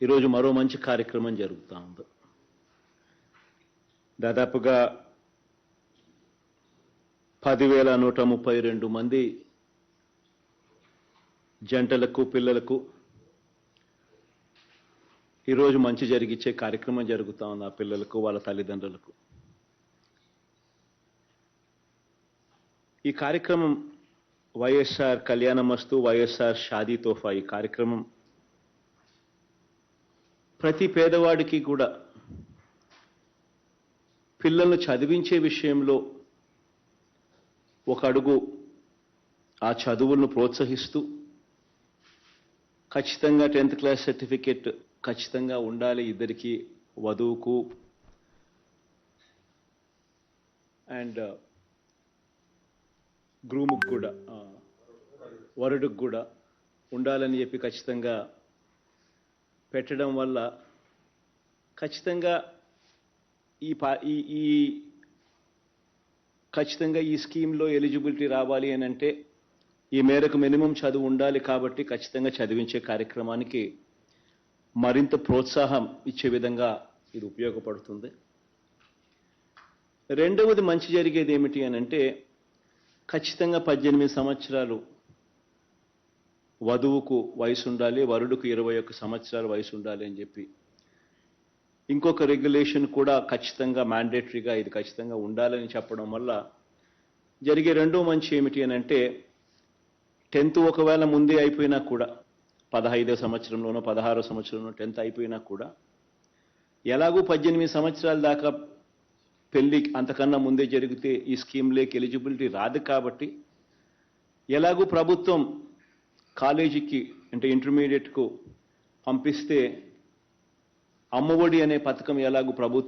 ఈరోజు మరో మంచి కార్యక్రమం జరుగుతూ ఉంది. దాదాపుగా పదివేల నూట ముప్పై రెండు మంది జంటలకు పిల్లలకు ఈరోజు మంచి జరిగించే కార్యక్రమం జరుగుతూ ఉంది ఆ పిల్లలకు వాళ్ళ తల్లిదండ్రులకు. ఈ కార్యక్రమం వైఎస్ఆర్ కళ్యాణమస్తు వైఎస్ఆర్ షాదీ తోఫా ఈ కార్యక్రమం ప్రతి పేదవాడికి కూడా పిల్లలను చదివించే విషయంలో ఒక అడుగు ఆ చదువులను ప్రోత్సహిస్తూ ఖచ్చితంగా టెన్త్ క్లాస్ సర్టిఫికేట్ ఖచ్చితంగా ఉండాలి ఇద్దరికి వధువుకు. అండ్ uh, గ్రూముకు కూడా ఆ, వరుడుకు కూడా ఉండాలని చెప్పి ఖచ్చితంగా పెట్టడం వల్ల ఖచ్చితంగా ఈ పా ఈ ఈ ఖచ్చితంగా ఈ స్కీమ్లో ఎలిజిబిలిటీ రావాలి అని అంటే ఈ మేరకు మినిమం చదువు ఉండాలి కాబట్టి ఖచ్చితంగా చదివించే కార్యక్రమానికి మరింత ప్రోత్సాహం ఇచ్చే విధంగా ఇది ఉపయోగపడుతుంది. రెండవది మంచి జరిగేది ఏమిటి అని అంటే ఖచ్చితంగా పద్దెనిమిది సంవత్సరాలు వధువుకు వయసు ఉండాలి వరుడుకు ఇరవై ఒక్క సంవత్సరాల వయసు ఉండాలి అని చెప్పి. ఇంకొక రెగ్యులేషన్ కూడా ఖచ్చితంగా మ్యాండేటరీగా ఇది ఖచ్చితంగా ఉండాలని చెప్పడం వల్ల జరిగే రెండో మంచి ఏమిటి అని అంటే టెన్త్ ఒకవేళ ముందే అయిపోయినా కూడా పదహైదో సంవత్సరంలోనో పదహారో సంవత్సరంలో టెన్త్ అయిపోయినా కూడా ఎలాగూ పద్దెనిమిది సంవత్సరాల దాకా పెళ్ళి అంతకన్నా ముందే జరిగితే ఈ స్కీమ్లోకి ఎలిజిబిలిటీ రాదు కాబట్టి ఎలాగూ ప్రభుత్వం కాలేజీకి అంటే ఇంటర్మీడియట్కు పంపిస్తే అమ్మఒడి అనే పథకం ఎలాగూ ప్రభుత్వం